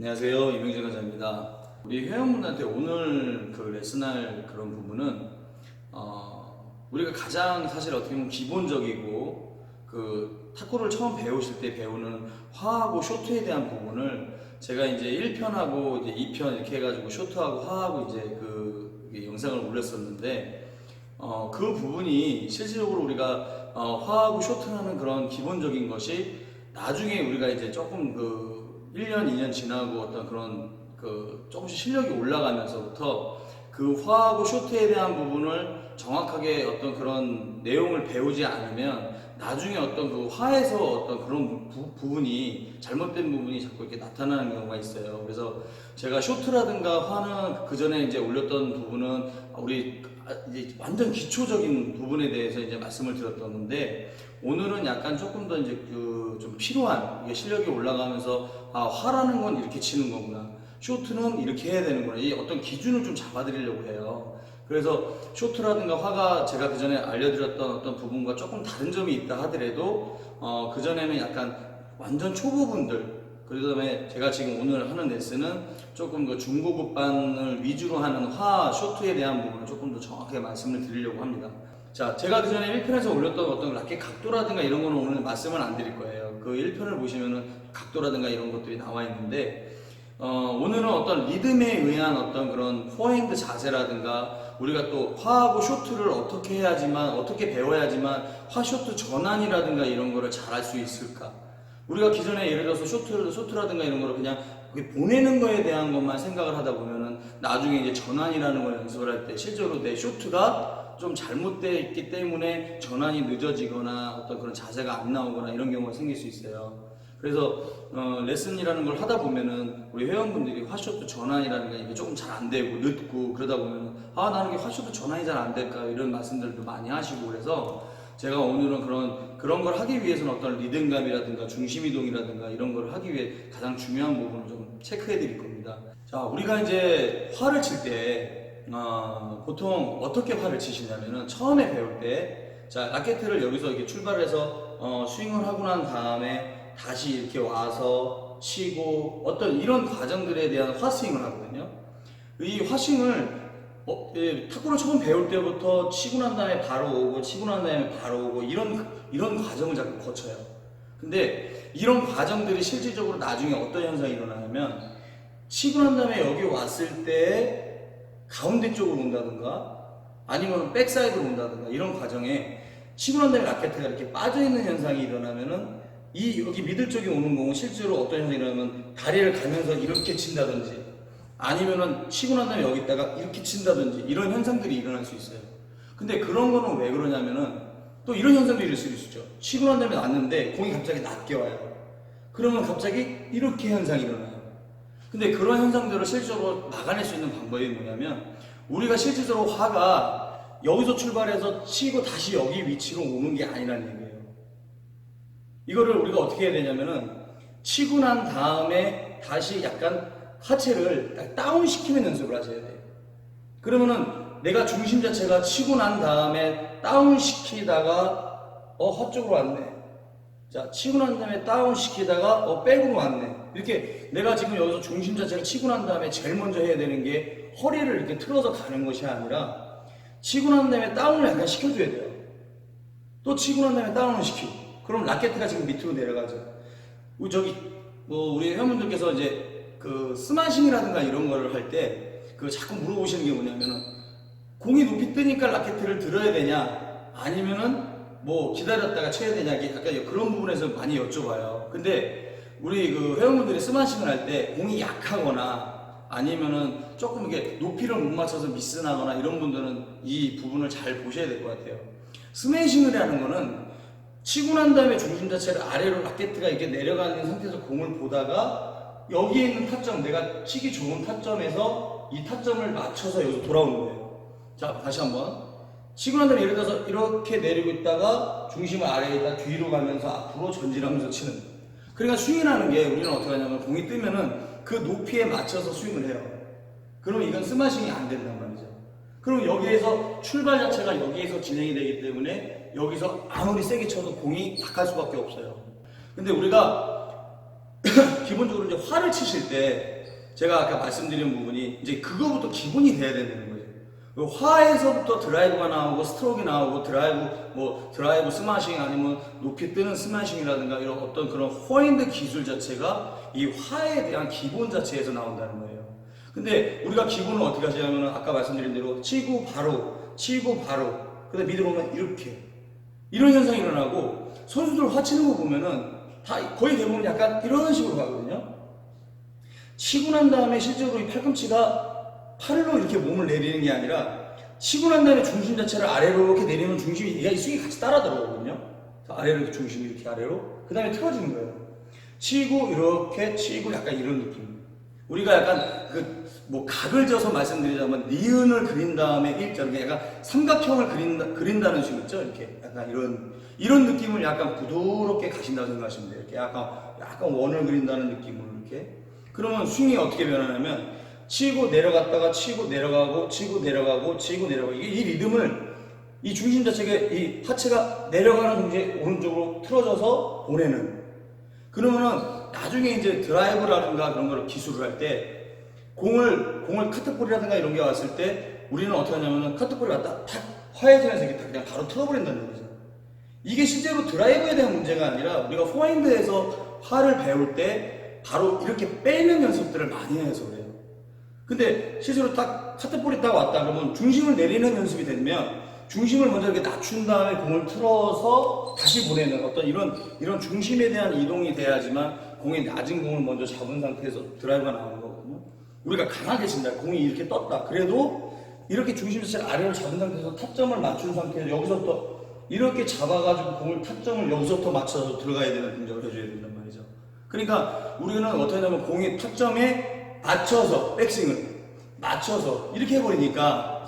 안녕하세요 이명재 강사입니다. 우리 회원분한테 오늘 그 레슨할 그런 부분은 어, 우리가 가장 사실 어떻게 보면 기본적이고 그 탁구를 처음 배우실 때 배우는 화하고 쇼트에 대한 부분을 제가 이제 1편하고 이제 2편 이렇게 해가지고 쇼트하고 화하고 이제 그 영상을 올렸었는데 어, 그 부분이 실질적으로 우리가 어, 화하고 쇼트라는 그런 기본적인 것이 나중에 우리가 이제 조금 그 1년, 2년 지나고 어떤 그런 그 조금씩 실력이 올라가면서부터 그 화하고 쇼트에 대한 부분을 정확하게 어떤 그런 내용을 배우지 않으면 나중에 어떤 그 화에서 어떤 그런 부, 부분이 잘못된 부분이 자꾸 이렇게 나타나는 경우가 있어요. 그래서 제가 쇼트라든가 화는 그 전에 이제 올렸던 부분은 우리 아, 이제 완전 기초적인 부분에 대해서 이제 말씀을 드렸던 건데 오늘은 약간 조금 더 이제 그 좀 필요한 실력이 올라가면서 아 화라는 건 이렇게 치는 거구나 쇼트는 이렇게 해야 되는구나 이 어떤 기준을 좀 잡아드리려고 해요. 그래서 쇼트라든가 화가 제가 그 전에 알려드렸던 어떤 부분과 조금 다른 점이 있다 하더라도 어, 그 전에는 약간 완전 초보분들 그 다음에 제가 지금 오늘 하는 레슨은 조금 그 중고급반을 위주로 하는 화 쇼트에 대한 부분을 조금 더 정확하게 말씀을 드리려고 합니다. 자, 제가 그 전에 1편에서 올렸던 어떤 라켓 각도라든가 이런 거는 오늘 말씀을 안 드릴 거예요. 그 1편을 보시면은 각도라든가 이런 것들이 나와 있는데, 어, 오늘은 어떤 리듬에 의한 어떤 그런 포핸드 자세라든가 우리가 또 화하고 쇼트를 어떻게 해야지만, 어떻게 배워야지만 화 쇼트 전환이라든가 이런 거를 잘할 수 있을까? 우리가 기존에 예를 들어서 쇼트, 쇼트라든가 이런 거를 그냥 보내는 거에 대한 것만 생각을 하다 보면은 나중에 이제 전환이라는 걸 연습을 할 때 실제로 내 쇼트가 좀 잘못되어 있기 때문에 전환이 늦어지거나 어떤 그런 자세가 안 나오거나 이런 경우가 생길 수 있어요. 그래서 어, 레슨이라는 걸 하다 보면은 우리 회원분들이 화쇼트 전환이라는 게 이게 조금 잘 안 되고 늦고 그러다 보면은 아 나는 이게 화쇼트 전환이 잘 안 될까 이런 말씀들도 많이 하시고 그래서 제가 오늘은 그런 그런 걸 하기 위해서는 어떤 리듬감이라든가 중심 이동이라든가 이런 걸 하기 위해 가장 중요한 부분을 좀 체크해 드릴 겁니다. 자, 우리가 이제 화를 칠때 어, 보통 어떻게 화를 치시냐면은 처음에 배울 때 자, 라켓을 여기서 이렇게 출발해서 어, 스윙을 하고 난 다음에 다시 이렇게 와서 치고 어떤 이런 과정들에 대한 화스윙을 하거든요. 이 화스윙을 어, 예, 탁구를 처음 배울 때부터 치고 난 다음에 바로 오고 치고 난 다음에 바로 오고 이런 이런 과정을 자꾸 거쳐요. 근데 이런 과정들이 실질적으로 나중에 어떤 현상이 일어나냐면 치고 난 다음에 여기 왔을 때 가운데 쪽으로 온다든가 아니면 백사이드로 온다든가 이런 과정에 치고 난 다음에 라켓가 이렇게 빠져 있는 현상이 일어나면은 이 여기 미들 쪽에 오는 공은 실제로 어떤 현상이 일어나면 다리를 가면서 이렇게 친다든지 아니면은 치고 난 다음에 여기다가 이렇게 친다든지 이런 현상들이 일어날 수 있어요. 근데 그런 거는 왜 그러냐면은 또 이런 현상도 일어날 수 있죠. 치고 난 다음에 났는데 공이 갑자기 낮게 와요. 그러면 갑자기 이렇게 현상이 일어나요. 근데 그런 현상들을 실질적으로 막아낼 수 있는 방법이 뭐냐면 우리가 실질적으로 화가 여기서 출발해서 치고 다시 여기 위치로 오는 게 아니라는 얘기예요. 이거를 우리가 어떻게 해야 되냐면은 치고 난 다음에 다시 약간 하체를 딱 다운시키는 연습을 하셔야 돼요. 그러면은 내가 중심 자체가 치고 난 다음에 다운시키다가 어 헛쪽으로 왔네. 자 치고 난 다음에 다운시키다가 어 백으로 왔네. 이렇게 내가 지금 여기서 중심 자체를 치고 난 다음에 제일 먼저 해야 되는 게 허리를 이렇게 틀어서 가는 것이 아니라 치고 난 다음에 다운을 약간 시켜줘야 돼요. 또 치고 난 다음에 다운을 시키고 그럼 라켓가 지금 밑으로 내려가죠. 우리 저기 뭐 우리 회원분들께서 이제 그 스마싱이라든가 이런 거를 할 때 그 자꾸 물어보시는 게 뭐냐면은 공이 높이 뜨니까 라켓을 들어야 되냐 아니면은 뭐 기다렸다가 쳐야 되냐 약간 그런 부분에서 많이 여쭤봐요. 근데 우리 그 회원분들이 스마싱을 할 때 공이 약하거나 아니면은 조금 이게 높이를 못 맞춰서 미스나거나 이런 분들은 이 부분을 잘 보셔야 될 것 같아요. 스매싱을 하는 거는 치고 난 다음에 중심 자체를 아래로 라켓가 이렇게 내려가는 상태에서 공을 보다가 여기에 있는 타점, 내가 치기 좋은 타점에서 이 타점을 맞춰서 여기서 돌아오는 거예요. 자, 다시 한번. 난 다음에 예를 들어서 이렇게 내리고 있다가 중심을 아래에다 뒤로 가면서 앞으로 전진하면서 치는. 그러니까 스윙이라는 게 우리는 어떻게 하냐면 공이 뜨면은 그 높이에 맞춰서 스윙을 해요. 그러면 이건 스마싱이 안 된단 말이죠. 그럼 여기에서 출발 자체가 여기에서 진행이 되기 때문에 여기서 아무리 세게 쳐도 공이 박할 수밖에 없어요. 근데 우리가 기본적으로 이제 화를 치실 때 제가 아까 말씀드린 부분이 이제 그거부터 기본이 돼야 되는 거예요. 그 화에서부터 드라이브가 나오고 스트로크가 나오고 드라이브 뭐 드라이브 스마싱 아니면 높이 뜨는 스마싱이라든가 이런 어떤 그런 포핸드 기술 자체가 이 화에 대한 기본 자체에서 나온다는 거예요. 근데 우리가 기본을 어떻게 하냐면 아까 말씀드린 대로 치고 바로 치고 바로 근데 미들 오면 이렇게 이런 현상이 일어나고 선수들 화 치는 거 보면은 다 거의 대부분 약간 이런 식으로 가거든요. 치고 난 다음에 실제로 이 팔꿈치가 팔로 이렇게 몸을 내리는 게 아니라 치고 난 다음에 중심 자체를 아래로 이렇게 내리면 중심이 얘가 이 숙이 같이 따라 들어오거든요. 아래로 중심이 이렇게 아래로 그 다음에 틀어지는 거예요. 치고 이렇게 치고 약간 이런 느낌. 우리가 약간 그 뭐 각을 져서 말씀드리자면 니은을 그린 다음에 일자 이렇게 약간 삼각형을 그린다, 그린다는 식 있죠. 이렇게 약간 이런 이런 느낌을 약간 부드럽게 가신다고 생각하시면 돼요. 이렇게 약간 약간 원을 그린다는 느낌으로 이렇게. 그러면 스윙이 어떻게 변하냐면 치고 내려갔다가 치고 내려가고 치고 내려가고 치고 내려가고 이게 이 리듬을 이 중심 자체가 이 하체가 내려가는 동시에 오른쪽으로 틀어져서 보내는 그러면은 나중에 이제 드라이브라든가 그런 걸 기술을 할 때 공을 공을 카트볼이라든가 이런 게 왔을 때 우리는 어떻게 하냐면은 카트볼이 왔다 탁 화해전에서 이렇게 딱 그냥 바로 틀어버린다는 거죠. 이게 실제로 드라이브에 대한 문제가 아니라 우리가 포핸드에서 화를 배울 때 바로 이렇게 빼는 연습들을 많이 해서 그래요. 근데 실제로 딱 카트볼이 딱 왔다 그러면 중심을 내리는 연습이 되면 중심을 먼저 이렇게 낮춘 다음에 공을 틀어서 다시 보내는 어떤 이런 이런 중심에 대한 이동이 돼야지만 공이 낮은 공을 먼저 잡은 상태에서 드라이브가 나오는 거거든요. 우리가 강하게 친다. 공이 이렇게 떴다. 그래도 이렇게 중심 자체를 아래로 잡은 상태에서 타점을 맞춘 상태에서 여기서부터 이렇게 잡아가지고 공을 타점을 여기서부터 맞춰서 들어가야 되는 동작을 해줘야 된단 말이죠. 그러니까 우리는 어떻게 하냐면 공이 타점에 맞춰서 백스윙을 맞춰서 이렇게 해버리니까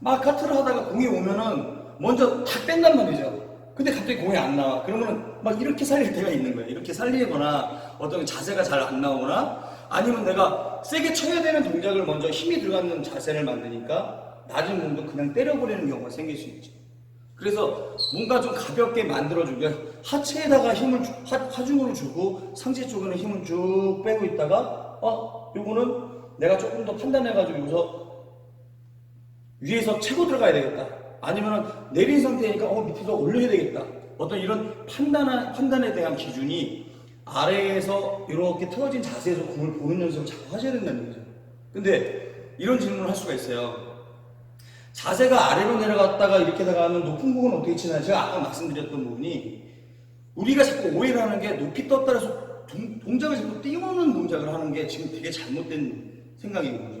막 카트를 하다가 공이 오면은 먼저 탁 뺀단 말이죠. 근데 갑자기 공이 안 나와. 그러면은 막 이렇게 살릴 때가 있는 거예요. 이렇게 살리거나 어떤 자세가 잘 안 나오거나 아니면 내가 세게 쳐야 되는 동작을 먼저 힘이 들어가는 자세를 만드니까 낮은 공도 그냥 때려버리는 경우가 생길 수 있죠. 그래서 뭔가 좀 가볍게 만들어주고 하체에다가 힘을 주- 하, 하중을 주고 상체 쪽에는 힘을 쭉 빼고 있다가 어 요거는 내가 조금 더 판단해가지고 여기서 위에서 채고 들어가야 되겠다. 아니면 내린 상태니까 어 밑에서 올려야 되겠다. 어떤 이런 판단 판단에 대한 기준이 아래에서 이렇게 틀어진 자세에서 공을 보는 연습을 자꾸 하셔야 된다는 거죠. 근데 이런 질문을 할 수가 있어요. 자세가 아래로 내려갔다가 이렇게 나가면 높은 공은 어떻게 치나요? 제가 아까 말씀드렸던 부분이 우리가 자꾸 오해를 하는 게 높이 떴다 해서 동, 동작을 자꾸 띄우는 동작을 하는 게 지금 되게 잘못된 생각인 거죠.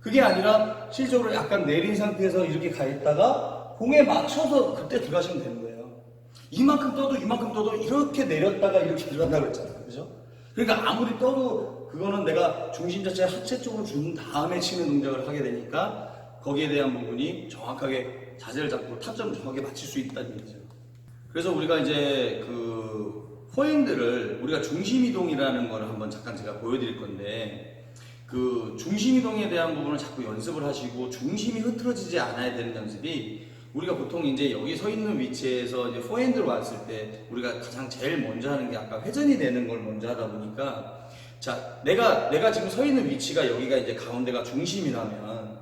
그게 아니라 실적으로 약간 내린 상태에서 이렇게 가 있다가 공에 맞춰서 그때 들어가시면 되는 거예요. 이만큼 떠도 이만큼 떠도 이렇게 내렸다가 이렇게 들어간다고 했잖아요. 그죠? 그러니까 아무리 떠도 그거는 내가 중심 자체 하체 쪽으로 준 다음에 치는 동작을 하게 되니까 거기에 대한 부분이 정확하게 자세를 잡고 타점을 정확하게 맞출 수 있다는 얘기죠. 그래서 우리가 이제 그 포핸드를 우리가 중심 이동이라는 걸 한번 잠깐 제가 보여드릴 건데 그 중심 이동에 대한 부분을 자꾸 연습을 하시고 중심이 흐트러지지 않아야 되는 연습이 우리가 보통 이제 여기 서 있는 위치에서 이제 포핸드로 왔을 때 우리가 가장 제일 먼저 하는 게 아까 회전이 되는 걸 먼저 하다 보니까 자 내가 내가 지금 서 있는 위치가 여기가 이제 가운데가 중심이라면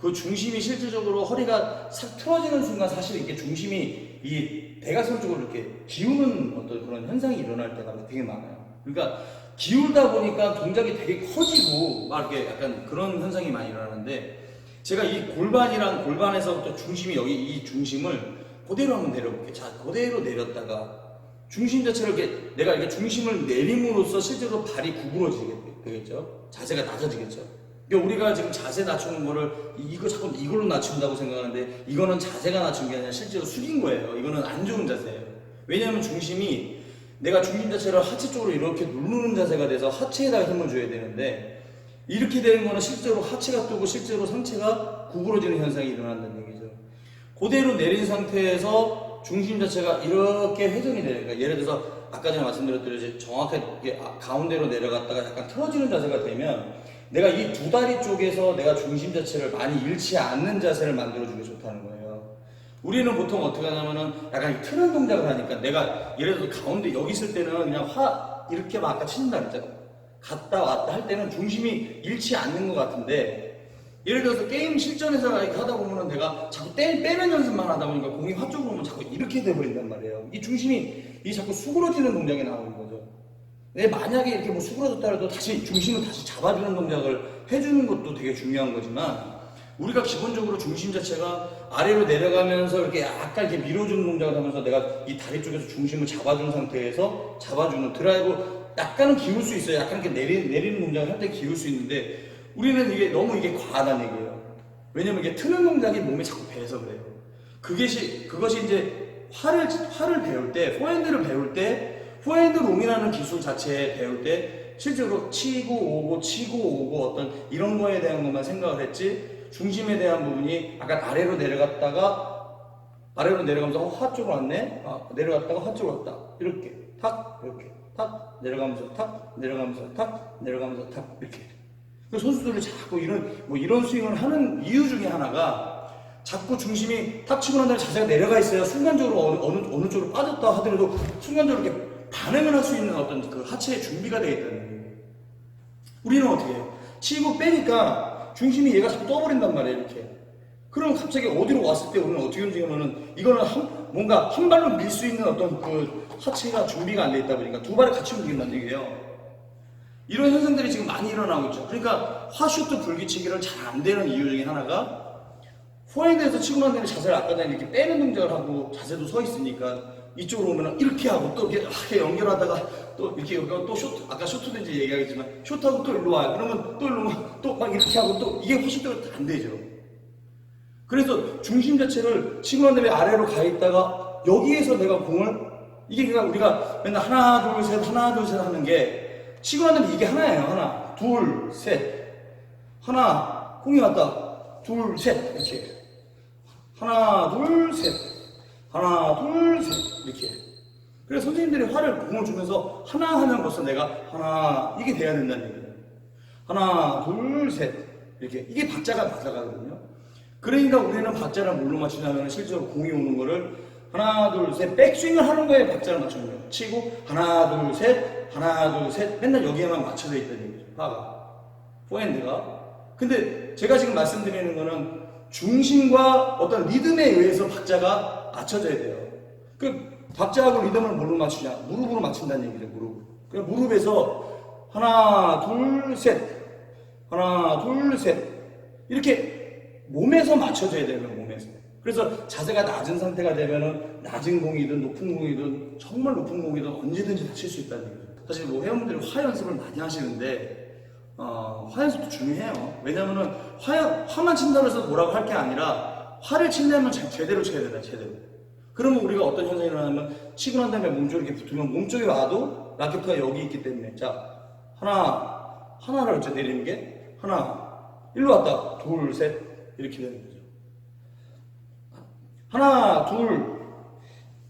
그 중심이 실질적으로 허리가 싹 틀어지는 순간 사실 이게 중심이 이 대각선 쪽으로 이렇게 기우는 어떤 그런 현상이 일어날 때가 되게 많아요. 그러니까 기울다 보니까 동작이 되게 커지고 막 이렇게 약간 그런 현상이 많이 일어나는데 제가 이 골반이랑 골반에서부터 중심이 여기 이 중심을 그대로 한번 내려볼게요. 자, 그대로 내렸다가 중심 자체를 이렇게 내가 이렇게 중심을 내림으로써 실제로 발이 구부러지겠죠. 자세가 낮아지겠죠. 그러니까 우리가 지금 자세 낮추는 거를 이- 이거 자꾸 이걸로 낮춘다고 생각하는데 이거는 자세가 낮춘 게 아니라 실제로 숙인 거예요. 이거는 안 좋은 자세예요. 왜냐하면 중심이 내가 중심 자체를 하체 쪽으로 이렇게 누르는 자세가 돼서 하체에다가 힘을 줘야 되는데 이렇게 되는 거는 실제로 하체가 뜨고 실제로 상체가 구부러지는 현상이 일어난다는 얘기죠. 그대로 내린 상태에서 중심 자체가 이렇게 회전이 되는 거예요. 예를 들어서 아까 전에 말씀드렸듯이 정확하게 가운데로 내려갔다가 약간 틀어지는 자세가 되면 내가 이 두 다리 쪽에서 내가 중심 자체를 많이 잃지 않는 자세를 만들어주기 좋다는 거예요. 우리는 보통 어떻게 하냐면은 약간 이 트는 동작을 하니까 내가 예를 들어서 가운데 여기 있을 때는 그냥 화 이렇게 막 아까 친다 그랬잖아. 갔다 왔다 할 때는 중심이 잃지 않는 것 같은데 예를 들어서 게임 실전에서 이렇게 하다 보면은 내가 자꾸 떼, 빼는 연습만 하다 보니까 공이 화 쪽으로 오면 자꾸 이렇게 돼버린단 말이에요. 이 중심이 이 자꾸 수그러지는 동작이 나오는 거죠. 내 만약에 이렇게 뭐 수그러졌다 해도 다시 중심을 다시 잡아주는 동작을 해주는 것도 되게 중요한 거지만 우리가 기본적으로 중심 자체가 아래로 내려가면서 이렇게 약간 이렇게 밀어주는 동작을 하면서 내가 이 다리 쪽에서 중심을 잡아준 상태에서 잡아주는 드라이브 약간은 기울 수 있어요. 약간 이렇게 내리, 내리는 동작을 할 때 기울 수 있는데 우리는 이게 너무 이게 과하다는 얘기예요. 왜냐면 이게 트는 동작이 몸에 자꾸 배서 그래요. 그것이, 그것이 이제 활을, 활을 배울 때, 포핸드를 배울 때, 포핸드 롱이라는 기술 자체 배울 때, 실제로 치고 오고, 치고 오고, 어떤 이런 거에 대한 것만 생각을 했지, 중심에 대한 부분이 약간 아래로 내려갔다가, 아래로 내려가면서 어, 화 쪽으로 왔네? 아, 내려갔다가 화 쪽으로 왔다. 이렇게. 탁, 이렇게. 탁, 내려가면서 탁, 내려가면서 탁, 내려가면서 탁, 이렇게. 그 선수들이 자꾸 이런 뭐 이런 스윙을 하는 이유 중에 하나가 자꾸 중심이 탁 치고 난 다음에 자세가 내려가 있어야 순간적으로 어느, 어느, 어느 쪽으로 빠졌다 하더라도 순간적으로 이렇게 반응을 할 수 있는 어떤 그 하체의 준비가 되어 있다는. 우리는 어떻게 해요? 치고 빼니까 중심이 얘가 자꾸 떠버린단 말이에요, 이렇게. 그럼 갑자기 어디로 왔을 때 우리는 어떻게 움직이냐면은 이거는 한, 뭔가 한 발로 밀 수 있는 어떤 그 하체가 준비가 안 돼 있다 보니까 두 발을 같이 움직인다는 얘기예요. 이런 현상들이 지금 많이 일어나고 있죠. 그러니까 화슈트 불기치기를 잘 안 되는 이유 중에 하나가 포핸드에서 치고 난 다음에 자세를 아까 전에 이렇게 빼는 동작을 하고 자세도 서 있으니까 이쪽으로 오면 이렇게 하고 또 이렇게, 이렇게 연결하다가 또 이렇게 여기가 또 쇼트 아까 쇼트된지 얘기하겠지만 쇼트하고 또 일로 와요. 그러면 또 일로 오면 또 막 이렇게 하고 또 이게 화슈트가 안 되죠. 그래서 중심 자체를 다음에 아래로 가 있다가 여기에서 내가 공을 이게 그러니까 우리가 맨날 하나 둘 셋 하나 둘 셋 하는 게 다음에 이게 하나예요 하나. 둘 셋. 하나 공이 왔다. 둘 셋. 이렇게. 하나 둘 셋 하나 둘 셋. 이렇게. 그래서 선생님들이 화를 공을 주면서 하나 하면 벌써 내가 하나 이게 돼야 된다는 얘기예요. 하나 둘 셋. 이렇게. 이게 박자가 박자가거든요. 그러니까 우리는 박자를 뭘로 맞추냐면 실제로 공이 오는 거를 하나 둘 셋. 백스윙을 하는 거에 박자를 맞추는 거예요. 치고 하나 둘 셋. 하나 둘 셋. 맨날 여기에만 맞춰져 있다는 얘기죠. 파가. 포핸드가. 근데 제가 지금 말씀드리는 거는 중심과 어떤 리듬에 의해서 박자가 맞춰져야 돼요. 그 박자하고 리듬을 뭘로 맞추냐? 무릎으로 맞춘다는 얘기죠. 무릎. 그 무릎에서 하나 둘 셋 하나 둘 셋 이렇게 몸에서 맞춰져야 돼요. 몸에서. 그래서 자세가 낮은 상태가 되면은 낮은 공이든 높은 공이든 정말 높은 공이든 언제든지 칠수 있다는 얘기죠. 사실 뭐 회원분들이 화 연습을 많이 하시는데 어, 화 연습도 중요해요. 왜냐면은 화, 화만 친다고 해서 뭐라고 할 게 아니라 화를 치려면 제- 제대로 쳐야 된다, 제대로. 그러면 우리가 어떤 현상이 일어나면 치고 난 다음에 몸쪽에 이렇게 붙으면 몸쪽에 와도 라켓가 여기 있기 때문에 자 하나 하나를 어째 내리는 게 하나 일로 왔다 둘 셋 이렇게 되는 거죠. 하나, 둘,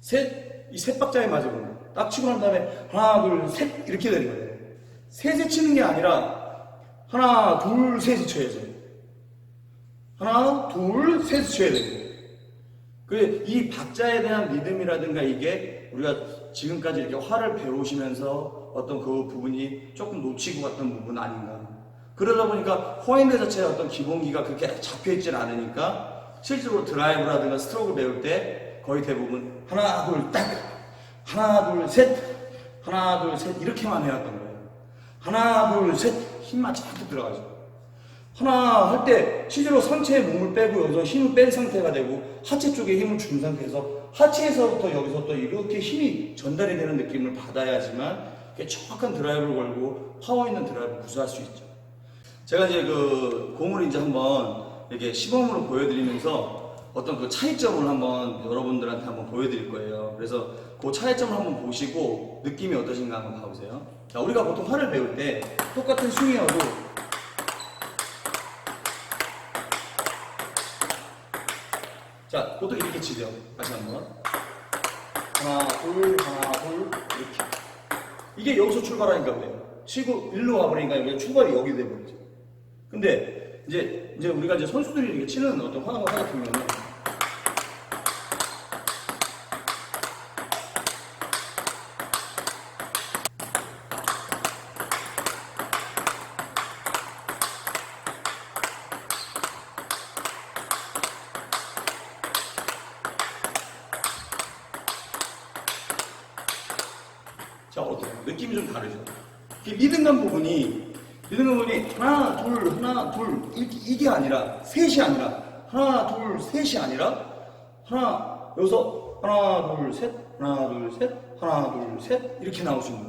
셋, 이 셋 박자에 맞으면 딱 치고 난 다음에 하나, 둘, 셋 이렇게 되는 거예요. 셋에 치는 게 아니라 하나, 둘, 셋이 쳐야죠. 하나, 둘, 셋이 쳐야 되는 거예요. 그이 박자에 대한 리듬이라든가 이게 우리가 지금까지 이렇게 화를 배우시면서 어떤 그 부분이 조금 놓치고 갔던 부분 아닌가. 그러다 보니까 포핸드 자체의 어떤 기본기가 그렇게 잡혀 있질 않으니까 실제로 드라이브라든가 스트로크 배울 때 거의 대부분 하나 둘 딱 하나 둘 셋 하나 둘 셋 이렇게만 해왔던 거예요. 하나 둘 셋 힘만 잔뜩 들어가죠. 하나 할 때 실제로 상체에 몸을 빼고 여기서 힘을 뺀 상태가 되고 하체 쪽에 힘을 준 상태에서 하체에서부터 여기서 또 이렇게 힘이 전달이 되는 느낌을 받아야지만 정확한 드라이브를 걸고 파워 있는 드라이브를 구사할 수 있죠. 제가 이제 그 공을 이제 한번 이렇게 시범으로 보여드리면서 어떤 그 차이점을 한번 여러분들한테 한번 보여드릴 거예요. 그래서 그 차이점을 한번 보시고 느낌이 어떠신가 한번 봐보세요. 자, 우리가 보통 활을 배울 때 똑같은 스윙이어도 자, 보통 이렇게 치죠. 다시 한 번. 하나, 둘, 하나, 둘, 이렇게. 이게 여기서 출발하니까 그래요. 치고 일로 와버리니까 여기 출발이 여기 돼버리죠. 근데 이제 이제 우리가 이제 선수들이 이렇게 치는 어떤 화가 화 같은 경우 자, 어때요? 느낌이 좀 다르죠? 이 리듬감 부분이, 리듬감 부분이 하나, 둘, 하나, 둘, 이게 아니라, 셋이 아니라, 하나, 둘, 셋이 아니라, 하나, 여기서 하나, 둘, 셋, 하나, 둘, 셋, 하나, 둘, 셋, 이렇게 나오시는 거예요.